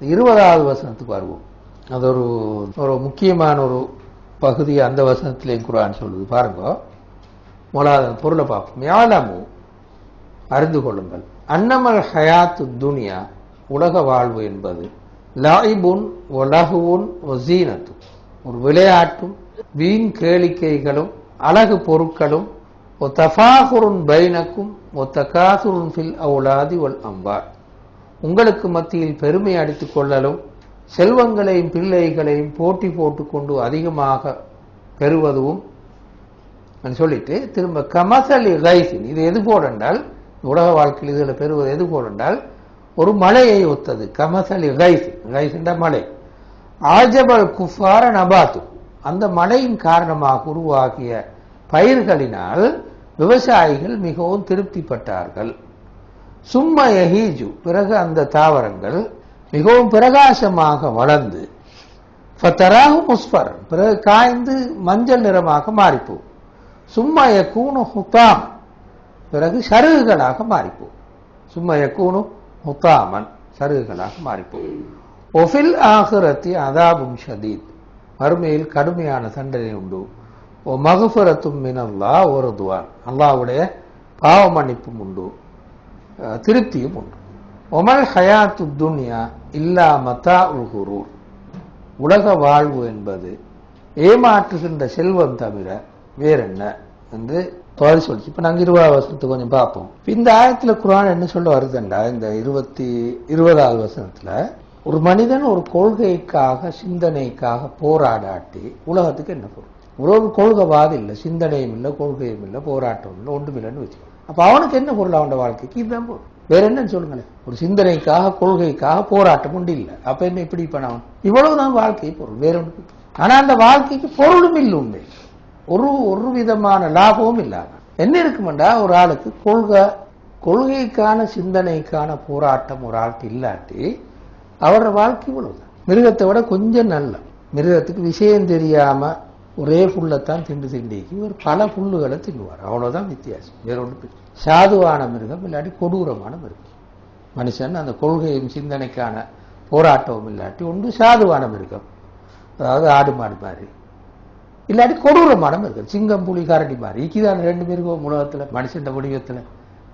இருபதாவது வசனத்துக்கு வருவோம். அது ஒரு ஒரு முக்கியமான ஒரு பகுதி அந்த வசனத்திலேயும் குரான் சொல்லுது. பாருங்க. முதலாவது பொருளை பார்ப்போம். யாலமு அறிந்து கொள்ளுங்கள். அன்னமல் ஹயாத்து துனியா உலக வாழ்வு என்பது லாயிபுன் ஒலகுவுன் ஒசீனத்து ஒரு விளையாட்டும் வீண் கேளிக்கைகளும் அழகு பொருட்களும் ஒ தஃபாகுருன் பைனக்கும் ஒ தகாசுருன் ஃபில் அவுலாதி ஒல் அம்பார். உங்களுக்கு மத்தியில் பெருமை அடித்துக் கொள்ளலும் செல்வங்களையும் பிள்ளைகளையும் போட்டி போட்டுக்கொண்டு அதிகமாக பெறுவதும் சொல்லிட்டு திரும்ப கமசலி ரைசின் இது எது போடென்றால் உலக வாழ்க்கையில் இதில் பெறுவது எது போடென்றால் ஒரு மலையை ஒத்தது கமசலி ரைசின் ரைசின்ற மலை. ஆஜபல் குஃபார நபாத்து. அந்த மழையின் காரணமாக உருவாகிய பயிர்களினால் விவசாயிகள் மிகவும் திருப்திப்பட்டார்கள். சும்மா எஹீஜு. பிறகு அந்த தாவரங்கள் மிகவும் பிரகாசமாக வளர்ந்து ஃபத்தராகு முஸ்பரன் பிறகு காய்ந்து மஞ்சள் நிறமாக மாறிப்போம். சும்மா யக்கூனு ஹுத்தாம் பிறகு சருகுகளாக மாறிப்போம். சும்மா யக்கூனு ஹுத்தாமன் சருகுகளாக மாறிப்போம். ஒஃபில் ஆகுரத்தி அதாபும் ஷதீத். மறுமையில் கடுமையான தண்டனை உண்டு. ஓ மகுஃபரத்தும் மினல்லா ஒரு துவான் அல்லாவுடைய பாவ மன்னிப்பும் உண்டு. திருப்தியும் உண்டு ஒமல் ஹயாத்து துன்யா இல்லா மதா உல்குரூர் உலக வாழ்வு என்பது ஏமாற்றுகின்ற செல்வம் தவிர வேறென்ன என்று பதில் சொல்லிச்சு இப்ப நாங்க இருபதாவது வசனத்தை கொஞ்சம் பார்ப்போம் இந்த ஆயத்துல குரான் என்ன சொல்ல வருதுண்டா இந்த இருபத்தி இருபதாவது வசனத்துல ஒரு மனிதன் ஒரு கொள்கைக்காக சிந்தனைக்காக போராடாட்டி உலகத்துக்கு என்ன பொருள் ஒரு கொள்கைவாதி இல்லை சிந்தனையும் இல்லை கொள்கையும் இல்லை போராட்டம் இல்லை ஒன்றுமில்லைன்னு வச்சுக்கோ அப்ப அவனுக்கு என்ன பொருள் அவன் வாழ்க்கைக்கு? இதுதான் பொருள் வேற என்னன்னு சொல்லுங்களேன்? ஒரு சிந்தனைக்காக கொள்கைக்காக போராட்டம் உண்டு இல்லை. அப்ப என்ன இப்படி பண்ணவன் இவ்வளவுதான் வாழ்க்கை பொருள். வேற ஒன்று ஆனா அந்த வாழ்க்கைக்கு பொருளும் இல்லை உண்மை. ஒரு ஒரு விதமான லாபமும் இல்லாம. என்ன இருக்குமெண்டா? ஒரு ஆளுக்கு கொள்கை கொள்கைக்கான சிந்தனைக்கான போராட்டம் ஒரு ஆளுக்கு இல்லாட்டி அவரோட வாழ்க்கை இவ்வளவுதான். மிருகத்தை விட கொஞ்சம் நல்ல. மிருகத்துக்கு விஷயம் தெரியாம ஒரே புல்லைத்தான் திண்டு திண்டிக்கு இவர் பல புல்லுகளை தின்னுவார். அவ்வளோதான் வித்தியாசம். வேற ஒன்று சாதுவான மிருகம் இல்லாட்டி கொடூரமான மிருகம். மனுஷன் அந்த கொள்கையும் சிந்தனைக்கான போராட்டமும் இல்லாட்டி ஒன்று சாதுவான மிருகம். அதாவது ஆடு மாடு மாதிரி. இல்லாட்டி கொடூரமான மிருகம். சிங்கம் புலி கரடி மாதிரி. இக்கிதான் ரெண்டு மிருகம் உலகத்துல மனுஷன் வடிவத்தில்.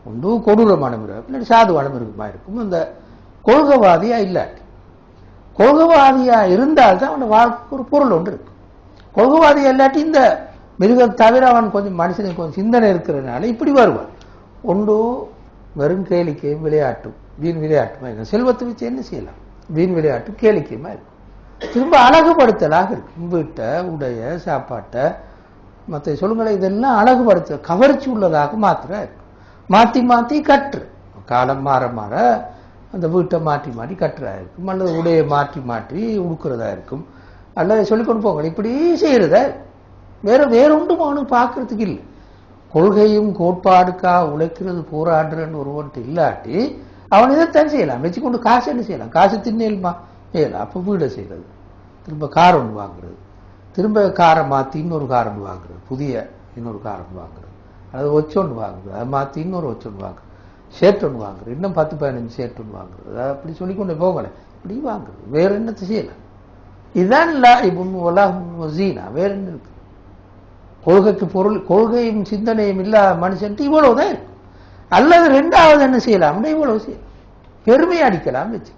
ஒன்று கொடூரமான மிருகம் இல்லாட்டி சாதுவான மிருகமா இருக்கும். அந்த கொள்கைவாதியாக இல்லாட்டி. கொள்கைவாதியா இருந்தால்தான் அவனோட வாழ்க்கைக்கு ஒரு பொருள் ஒன்று இருக்கு கொள்கைவாதியா இல்லாட்டி இந்த மிருகம் தவிர அவன் கொஞ்சம் மனுஷனுக்கு கொஞ்சம் சிந்தனை இருக்கிறதுனால இப்படி வருவான். ஒன்று வெறும் கேளிக்கையும் விளையாட்டும் வீண் விளையாட்டுமா இருக்கும். செல்வத்தை வச்சு என்ன செய்யலாம்? வீண் விளையாட்டும் கேளிக்கையுமா இருக்கும். திரும்ப அழகுபடுத்தலாக இருக்கும். வீட்டை உடைய சாப்பாட்டை மற்ற சொல்லுங்களேன் இதெல்லாம் அழகுபடுத்த கவர்ச்சி உள்ளதாக மாத்திர இருக்கும். மாற்றி மாற்றி கற்று. காலம் மாற மாற அந்த வீட்டை மாற்றி மாற்றி கட்டுறதா இருக்கும் அல்லது உடையை மாற்றி மாற்றி உடுக்கிறதா இருக்கும். அல்லது சொல்லிக்கொண்டு போங்க இப்படி செய்கிறத வேற வேறொன்றும் அவனுக்கு பார்க்கறதுக்கு இல்லை. கொள்கையும் கோட்பாடுக்காக உழைக்கிறது போராடுறன்னு ஒருவன்ட்டு இல்லாட்டி அவன் இதைத்தான் செய்யலாம். வச்சுக்கொண்டு காசு என்ன செய்யலாம்? காசு தின்னேலுமா? செய்யலாம் அப்போ வீடை செய்கிறது. திரும்ப கார் ஒன்று வாங்குறது திரும்ப காரை மாற்றி இன்னொரு கார் ஒன்று வாங்குறது புதிய இன்னொரு கார் ஒன்று வாங்குறது அது ஒச்சொன்று வாங்குறது அதை மாற்றி இன்னொரு ஒச்சொன்று வாங்குறது ஷர்ட் ஒன்று வாங்குறது இன்னும் பத்து பதினஞ்சு ஷர்ட் ஒன்று வாங்குறது அப்படி சொல்லிக்கொண்டு போகலை. இப்படி வாங்குறது வேற என்னத்தை செய்யலாம்? இதுதான் இப்போ ஜீனா வேற என்ன இருக்கு? கொள்கைக்கு பொருள் கொள்கையும் சிந்தனையும் இல்லாத மனுஷன் இவ்வளவுதான் இருக்கும் அல்லது ரெண்டாவது என்ன செய்யலாம்னா இவ்வளவு செய்யலாம். பெருமை அடிக்கலாம் வச்சு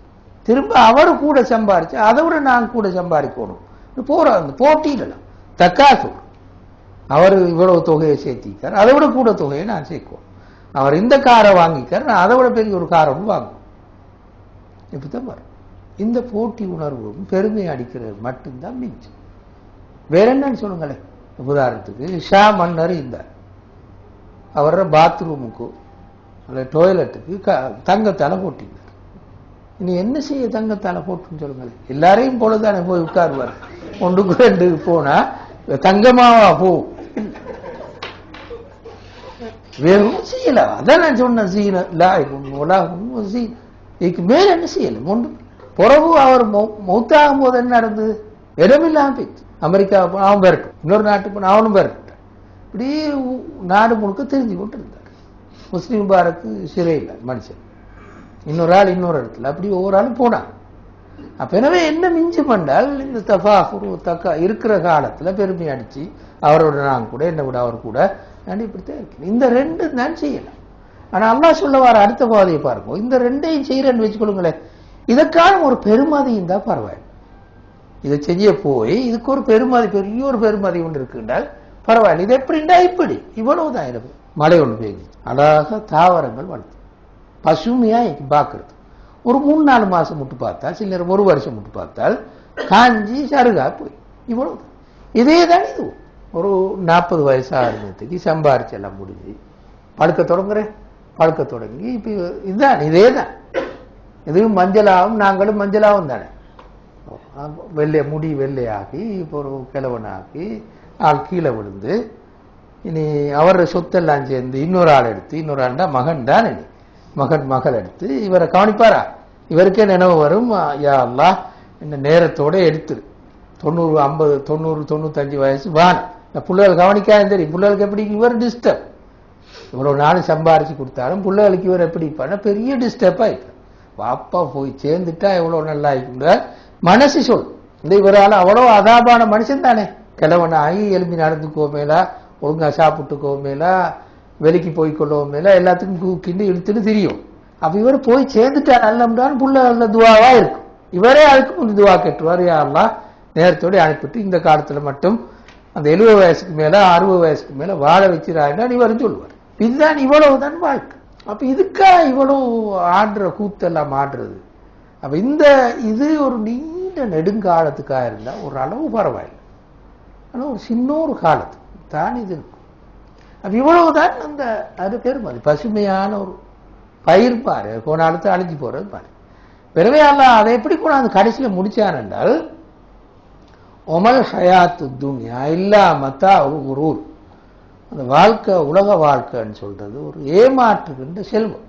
திரும்ப அவர் கூட சம்பாரிச்சு அதை விட நான் கூட சம்பாதிக்கணும். போற அந்த போட்டியிடலாம் தக்காசு. அவர் இவ்வளவு தொகையை சேர்த்திக்கார் அதை விட கூட தொகையை நான் சேர்க்குவோம் அவர் இந்த காரை வாங்கிக்கார் நான் அதை விட பெரிய ஒரு காரை வாங்குவோம் இப்படித்தான் வரும். இந்த போட்டி உணர்வும் பெருமை அடிக்கிறது மட்டும்தான் மிஞ்சு வேற என்னன்னு சொல்லுங்களேன் உதாரணத்துக்கு ஷா மன்னர் இருந்தார். அவரோட பாத்ரூமுக்கு அல்ல டாய்லெட்டுக்கு க தங்கத்தால போட்டிருந்தார். இனி என்ன செய்ய தங்கத்தால போட்டுன்னு சொல்லுங்களேன் எல்லாரையும் போலதானே போய் உட்காருவார். ஒன்றுக்கு ரெண்டு போனா தங்கமாவா போ. வேறும் செய்யலாம் அதான் நான் சொன்னேன் சீன உலகம் சீன. இதுக்கு மேல என்ன செய்யலாம் ஒன்று பிறகு அவர் மௌத்தாகும் போது என்ன நடந்தது? இடமில்லாம போயிடுச்சு. அமெரிக்கா அவன் பெறட்டும். இன்னொரு நாட்டுக்கு அவனும் பெறட்டும். இப்படி நாடு முழுக்க தெரிஞ்சு கொண்டு இருந்தார் முஸ்லீம் பாரத்து சிறையில் மனுஷன். இன்னொரு ஆள் இன்னொரு இடத்துல. அப்படி ஒவ்வொரு ஆளும் போனான் அப்ப எனவே என்ன மிஞ்சி பண்ணால் இந்த தஃபாகுரு தக்கா இருக்கிற காலத்துல பெருமை அடிச்சு அவரோட நான் கூட என்ன விட அவர் கூட நான் இப்படித்தான் இருக்கேன். இந்த ரெண்டு தான் செய்யலாம். ஆனா அல்லா சொல்ல வர அடுத்த பாதையை பாருங்க. இந்த ரெண்டையும் செய்யறேன்னு வச்சுக்கொள்ளுங்களேன். இதற்கான ஒரு பெருமதி இருந்தா பரவாயில்லை இதை செய்ய போய் இதுக்கு ஒரு பெருமதி பெரிய ஒரு பெருமதி ஒன்று இருக்குன்றால் பரவாயில்ல. இது எப்படின்னா இப்படி? இவ்வளவுதான் இருக்கு மழை ஒன்று பெய்யுது அழகாக தாவரங்கள் வளர்த்து. பசுமையா பார்க்கறது. ஒரு மூணு நாலு மாசம் விட்டு பார்த்தால் சில நேரம் ஒரு வருஷம் விட்டு பார்த்தால் காஞ்சி சருகா போய். இவ்வளவு இதே தான் இது. ஒரு நாற்பது வயசு இருந்ததுக்கு சம்பாரிச்சு எல்லாம் முடிஞ்சு படுக்க தொடங்குறேன். படுக்க தொடங்கி இப்போ இதுதான் இதே தான் இதுவும் மஞ்சளாகவும் நாங்களும் மஞ்சளாகவும் தானே. வெள்ளை முடி வெள்ளையாகி இப்போ ஒரு கிழவனாக்கி ஆள் கீழே விழுந்து இனி அவர் சொத்தெல்லாம் சேர்ந்து இன்னொரு ஆள் எடுத்து இன்னொரு ஆள்டா மகன் தான் இனி. மகன் மகள் எடுத்து இவரை கவனிப்பாரா? இவருக்கே நினைவு வரும் யா அல்லாஹ் இந்த நேரத்தோட எடுத்துரு தொண்ணூறு ஐம்பது தொண்ணூறு தொண்ணூத்தஞ்சு வயசு வான். இந்த பிள்ளைகள் கவனிக்காது தெரியும். பிள்ளைகளுக்கு எப்படி இவர் டிஸ்டர்ப் இவ்வளோ நாள் சம்பாரிச்சு கொடுத்தாலும் பிள்ளைகளுக்கு இவர் எப்படி பண்ண? பெரிய டிஸ்டர்ப் ஆயிட்டு பாப்பா போய் சேர்ந்துட்டா எவ்வளவு நல்லா இருக்குங்க மனசு சொல். இந்த இவரால் அவ்வளோ அதாபான மனுஷன் தானே. கிழவன் ஆகி எலும்பி நடந்துக்குவோமேலா ஒழுங்காக சாப்பிட்டுக்குவோமேலா வெளிக்கு போய் கொள்ளவோமேலா எல்லாத்துக்கும் கூக்கிண்டு இழுத்துன்னு தெரியும். அப்போ இவர் போய் சேர்ந்துட்டா நல்லம்டான்னு புள்ள நல்ல துவாவாக இருக்கும். இவரே அதுக்கு முன் துவா கட்டுவார். யாரெல்லாம் நேரத்தோடு அனுப்பிட்டு இந்த காலத்தில் மட்டும் அந்த எழுபது வயசுக்கு மேலே அறுபது வயசுக்கு மேலே வாழ வச்சிருக்காருன்னு இவரும் சொல்லுவார். இதுதான் இவ்வளவுதான் வாழ்க்கை. அப்போ இதுக்கா இவ்வளோ ஆடுற கூத்தெல்லாம் ஆடுறது? அப்போ இந்த இது ஒரு நீண்ட நெடுங்காலத்துக்காக இருந்தா ஒரு அளவு பரவாயில்லை. ஆனால் ஒரு சின்ன ஒரு காலத்துக்கு தான் இது இருக்கும். அப்போ இவ்வளவுதான் அந்த அது பெருமதி பசுமையான ஒரு பயிர் பாரு. கோணாலத்தை அழிஞ்சு போகிறது பாரு. பிறவே அல்ல அதை எப்படி கொண்டாந்து கடைசியில முடிச்சான் என்றால் ஒமல் ஹயாத்து துன்யா இல்லா மத்தா ஒரு ஊர் அந்த வாழ்க்கை உலக வாழ்க்கைன்னு சொல்றது ஒரு ஏமாற்றுகின்ற செல்வம்.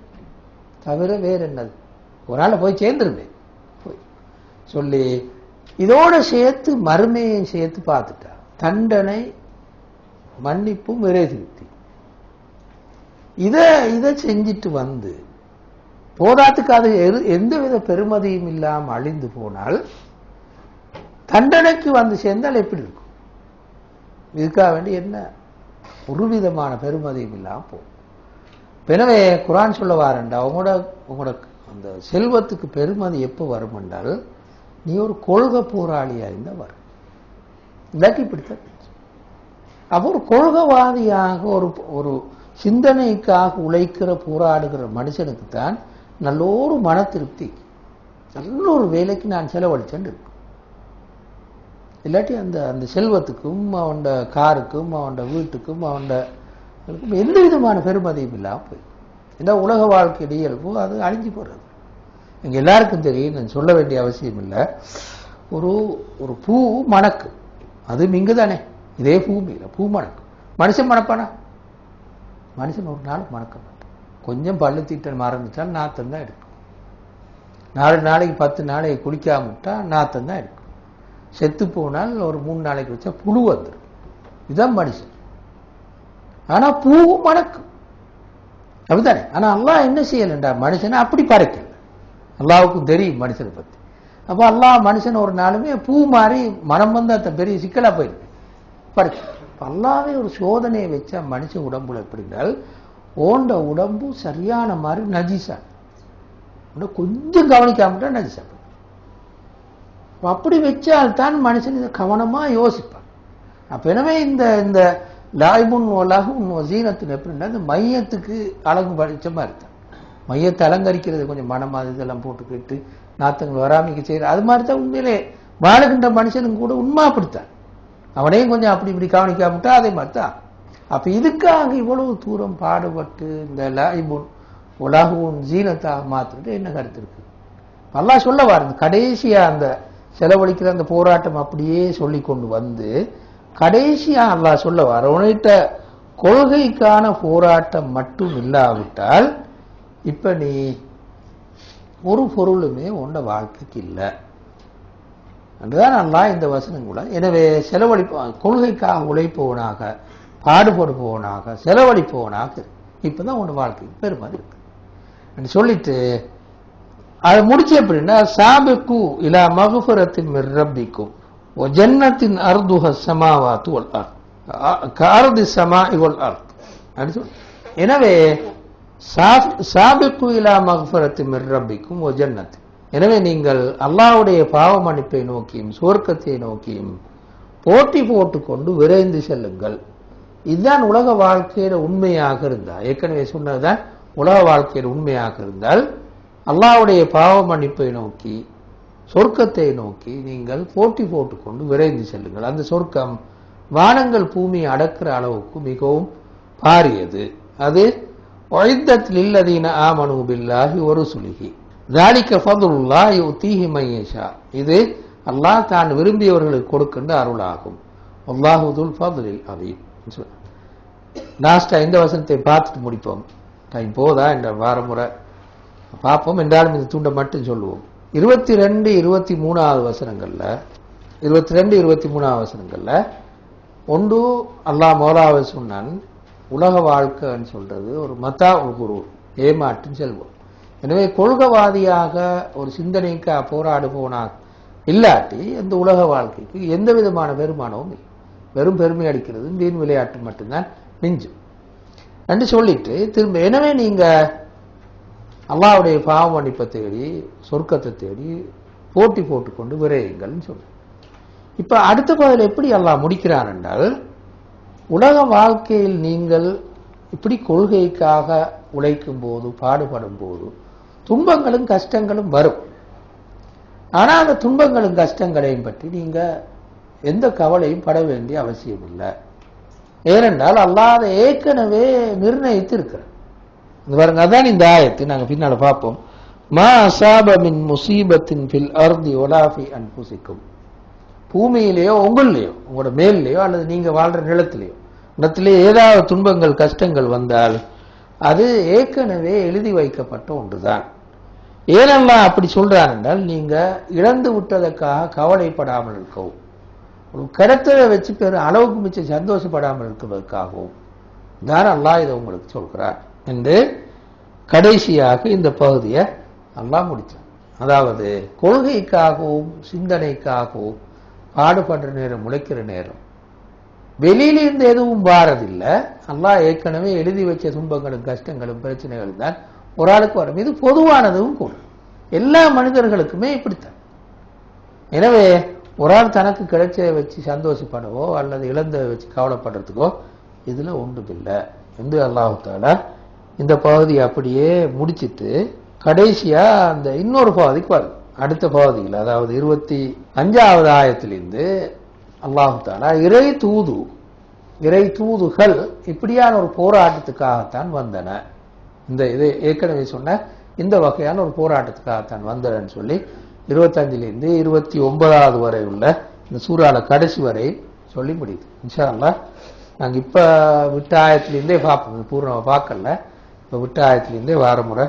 தவிர வேறு என்னது ஒரு நாள் போய் சேர்ந்துருமே. போய் சொல்லி இதோட சேர்த்து மறுமையும் சேர்த்து பார்த்துட்டா தண்டனை மன்னிப்பும் விரைதிருத்தி இதை இதை செஞ்சிட்டு வந்து போதாத்துக்கு அது எரு- எந்தவித பெருமதியும் இல்லாமல் அழிந்து போனால் தண்டனைக்கு வந்து சேர்ந்தால் எப்படி இருக்கும்? இதுக்காக வேண்டி என்ன ஒரு விதமான பெருமதியும் இல்லாமல் போகும். எனவே குரான் சொல்ல வாரண்டா உங்களோட உங்களோட அந்த செல்வத்துக்கு பெருமதி எப்போ வரும் என்றால் நீ ஒரு கொள்கை போராளியாக இருந்தால் வரும். இல்லாட்டி இப்படித்தான். அப்போ ஒரு கொள்கைவாதியாக ஒரு ஒரு சிந்தனைக்காக உழைக்கிற போராடுகிற மனுஷனுக்கு தான் நல்ல ஒரு மன திருப்தி. நல்ல ஒரு வேலைக்கு நான் செலவழிச்சேன்னு இருக்கும் இல்லாட்டி அந்த அந்த செல்வத்துக்கும் அவனோட காருக்கும் அவனோட வீட்டுக்கும் அவனோட எந்த விதமான பெருமதியும் இல்லாமல் போய் ஏன்னா உலக வாழ்க்கை இயல்போ அது அழிஞ்சு போடுறது எங்க எல்லாருக்கும் தெரியும் நான் சொல்ல வேண்டிய அவசியம் இல்லை. ஒரு ஒரு பூ மணக்கு. அது இங்கு தானே. இதே பூமியில் பூ மணக்கு. மனுஷன் மணப்பானா? மனுஷன் ஒரு நாள் மணக்க மாட்டான். கொஞ்சம் பல்லு தீட்டல் மறந்துட்டால் நாத்தம் தான் எடுக்கும். நாலு நாளைக்கு பத்து நாளைக்கு குளிக்காம விட்டால் நாத்தம் தான் எடுக்கும். செத்து போனால் ஒரு மூணு நாளைக்கு வச்சா புழு வந்துடும். இதுதான் மனுஷன். ஆனா பூவும் மணக்கும். அப்படித்தானே? ஆனா அல்லாஹ் என்ன செய்யலண்டா மனுஷனை அப்படி பறக்கல அல்லாவுக்கும் தெரியும் மனுஷனை பத்தி. அப்ப அல்லாஹ் மனுஷன் ஒரு நாளுமே பூ மாறி மனம் வந்து அந்த பெரிய சிக்கலா போயிருக்கு. பறக்கு அல்லாவே ஒரு சோதனையை வச்சா மனுஷன் உடம்புல எப்படினால் ஓண்ட உடம்பு சரியான மாதிரி நஜிசா. கொஞ்சம் கவனிக்காமட்டா நஜிசா அப்படி வச்சால்தான் மனுஷன் இதை கவனமா யோசிப்பான். அப்ப எனவே இந்த இந்த லாய்புன் ஒலாகும் ஜீனத்தின் எப்படின்னா இந்த மையத்துக்கு அழகு படிச்சமா இருக்கான் மையத்தை அலங்கரிக்கிறது கொஞ்சம் மனம் அது இதெல்லாம் போட்டுக்கிட்டு நாத்தங்கள் வராமிக்க செய்யற அது மாதிரி தான் உண்மையிலே வாழுகின்ற மனுஷனும் கூட உண்மை அப்படித்தான். அவனையும் கொஞ்சம் அப்படி இப்படி கவனிக்காமட்டா அதே மாதிரி தான். அப்ப இதுக்காக இவ்வளவு தூரம் பாடுபட்டு இந்த லாய்புன் உன் ஜீனத்தாக மாத்திட்டு என்ன கருத்து இருக்கு? நல்லா சொல்ல வாருங்க கடைசியா அந்த செலவழிக்கிற அந்த போராட்டம் அப்படியே சொல்லி கொண்டு வந்து கடைசியா அல்லாஹ் சொல்ல வரவனிட்ட கொள்கைக்கான போராட்டம் மட்டும் இல்லாவிட்டால் இப்ப நீ ஒரு பொருளுமே உன்ன வாழ்க்கைக்கு இல்லை. அதுதான் அல்லாஹ் இந்த வசனங்கள எனவே செலவழிப்ப கொள்கைக்காக உழைப்பவனாக பாடுபடுபவனாக செலவழிப்பவனாக இப்பதான் உன் வாழ்க்கைக்கு பெருமை இருக்கு சொல்லிட்டு அது முடிச்சு எப்படின்னா சாபிக்கு இலா மகுஃபரத்தின் மிர் ரப்பிக்கும். ஜன்னத்தின் அர்துஹ சமாவாத்து ஒல் அர்த். காரதி சமா இவள் அர்த். எனவே சாப்- சாபிக்கு இலா மகுஃபரத்தின் மிர் ரப்பிக்கும் ஜன்னத் எனவே நீங்கள் அல்லாவுடைய பாவ மன்னிப்பை நோக்கியும் சுவர்க்கத்தை நோக்கியும் போட்டி போட்டுக்கொண்டு விரைந்து செல்லுங்கள். இதுதான் உலக வாழ்க்கையில உண்மையாக இருந்தால் ஏற்கனவே சொன்னதுதான் உலக வாழ்க்கையில் உண்மையாக இருந்தால் அல்லாவுடைய பாவ மன்னிப்பை நோக்கி சொர்க்கத்தை நோக்கி நீங்கள் போட்டி போட்டுக்கொண்டு விரைந்து செல்லுங்கள். அந்த சொர்க்கம் வானங்கள் பூமியை அடக்கிற அளவுக்கு மிகவும் பாரியது. அது ஒழித்தத்தில் இல்லதீன ஆமனு பில்லாஹி ஒரு சுலுகி தாலிக்க ஃபதுல்லா தீஹி மையேஷா இது அல்லாஹ் தான் விரும்பியவர்களுக்கு கொடுக்கின்ற அருளாகும். அல்லாஹுதுல் ஃபதுலில் அதீம் லாஸ்டா இந்த வசனத்தை பார்த்துட்டு முடிப்போம். டைம் போதா? என்ற வாரமுறை. பார்ப்போம். என்றாலும் இந்த தூண்டை மட்டும் சொல்லுவோம். இருபத்தி ரெண்டு இருபத்தி மூணாவது வசனங்களில் இருபத்தி ரெண்டு இருபத்தி மூணாவது வசனங்களில் ஒன்று அல்லாஹ் மோலாவை சொன்னான் உலக வாழ்க்கைன்னு சொல்றது ஒரு மத்தா குரு ஏமாற்றும் செல்வம். எனவே கொள்கவாதியாக ஒரு சிந்தனைக்கு போராடுபவனா இல்லாட்டி இந்த உலக வாழ்க்கைக்கு எந்த விதமான வருமானமும் இல்லை. வெறும் பெருமை அடிக்கிறது வீண் விளையாட்டு மட்டும்தான் மிஞ்சும். என்று சொல்லிட்டு திரும்ப எனவே நீங்க அல்லாவுடைய பாவ மன்னிப்பை தேடி சொர்க்கத்தை தேடி போட்டி போட்டுக்கொண்டு விரையுங்கள்னு சொல்றேன் இப்ப அடுத்த பதில் எப்படி அல்லாஹ் முடிக்கிறான் என்றால் உலக வாழ்க்கையில் நீங்கள் இப்படி கொள்கைக்காக உழைக்கும் போது பாடுபடும் போது துன்பங்களும் கஷ்டங்களும் வரும். ஆனால் அந்த துன்பங்களும் கஷ்டங்களையும் பற்றி நீங்க எந்த கவலையும் பட வேண்டிய அவசியம் இல்லை ஏனென்றால் அல்லாத ஏற்கனவே நிர்ணயித்து இருக்கிறார் பாருங்க அதான் இந்த ஆயத்து. நாங்க பின்னால பார்ப்போம். மா அசாப மின் முசீபத்தின் ஃபில் அர்தி ஒலாஃபி அன்புசிக்கும். பூமியிலேயோ உங்கள்லையோ உங்களோட மேல்லையோ அல்லது நீங்க வாழ்ற நிலத்திலேயோ நிலத்திலே ஏதாவது துன்பங்கள் கஷ்டங்கள் வந்தால் அது ஏற்கனவே எழுதி வைக்கப்பட்ட ஒன்றுதான். ஏனெல்லாம் அப்படி சொல்றான் என்றால் நீங்க இழந்து விட்டதற்காக கவலைப்படாமல் இருக்கவும் ஒரு கடத்தலை வச்சு பெரும் அளவுக்கு மிச்சம் சந்தோஷப்படாமல் இருக்கிறதுக்காகவும் தான் அல்லாஹ் இதை உங்களுக்கு சொல்கிறார் என்று கடைசியாக இந்த பகுதியை நல்லா முடித்தான். அதாவது கொள்கைக்காகவும் சிந்தனைக்காகவும் பாடுபடுற நேரம் முளைக்கிற நேரம் வெளியிலிருந்து எதுவும் வாரதில்லை. அல்லாஹ் ஏற்கனவே எழுதி வச்ச துன்பங்களும் கஷ்டங்களும் பிரச்சனைகளும் தான் ஒரு ஆளுக்கு வரும். இது பொதுவானதும் கூட. எல்லா மனிதர்களுக்குமே இப்படித்தான். எனவே ஒரு ஆள் தனக்கு கிடைச்சதை வச்சு சந்தோஷப்படவோ அல்லது இழந்ததை வச்சு கவலைப்படுறதுக்கோ இதுல ஒன்றுமில்லை என்று அல்லாஹு தாலா இந்த பகுதியை அப்படியே முடிச்சிட்டு கடைசியா அந்த இன்னொரு பகுதிக்கு வரும் அடுத்த பகுதியில் அதாவது இருபத்தி அஞ்சாவது ஆயத்திலிருந்து அல்லாஹு தாலா இறை தூது இறை தூதுகள் இப்படியான ஒரு போராட்டத்துக்காகத்தான் வந்தன. இந்த இது ஏற்கனவே சொன்ன இந்த வகையான ஒரு போராட்டத்துக்காகத்தான் வந்தனன்னு சொல்லி இருபத்தஞ்சிலிருந்து இருபத்தி ஒன்பதாவது வரை உள்ள இந்த சூறால கடைசி வரை சொல்லி முடியுது. இன்ஷா அல்லாஹ் நாங்கள் இப்போ விட்ட ஆயத்திலிருந்தே பார்ப்போம். பூர்ணமாக பார்க்கல. இப்போ விட்ட ஆயத்துலேருந்தே வார முறை